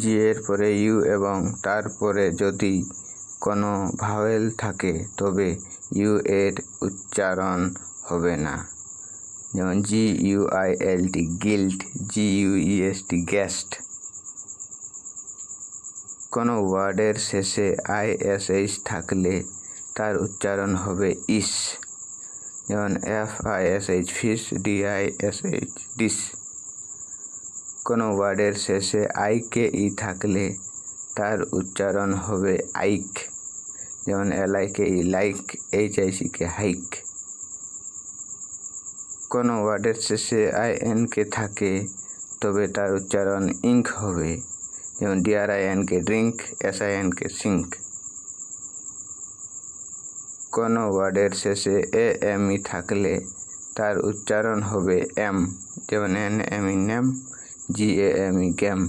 জি, এর পরে ইউ এবং তারপরে যদি কোনো ভাওয়েল থাকে, তবে ইউ এর উচ্চারণ হবে না। যেমন G U I L T guilt G U S T guest. কোনো ওয়ার্ডের শেষে আই এস এইচ থাকলে তার উচ্চারণ হবে ইস। যেমন F I S H fish, D I S H, dish. কোনো ওয়ার্ডের শেষে আই কে ই থাকলে তার উচ্চারণ হবে আইক। যেমন L I K E like H I K E. Hike ওয়ার্ডের শেষে আই এন কে থাকে, তবে তার উচ্চারণ ইঙ্ক হবে। যেমন D R I N K drink S I N K sink. কোনো ওয়ার্ডের শেষে এ এম ই থাকলে তার উচ্চারণ হবে এম। যেমন N M E name G A M E game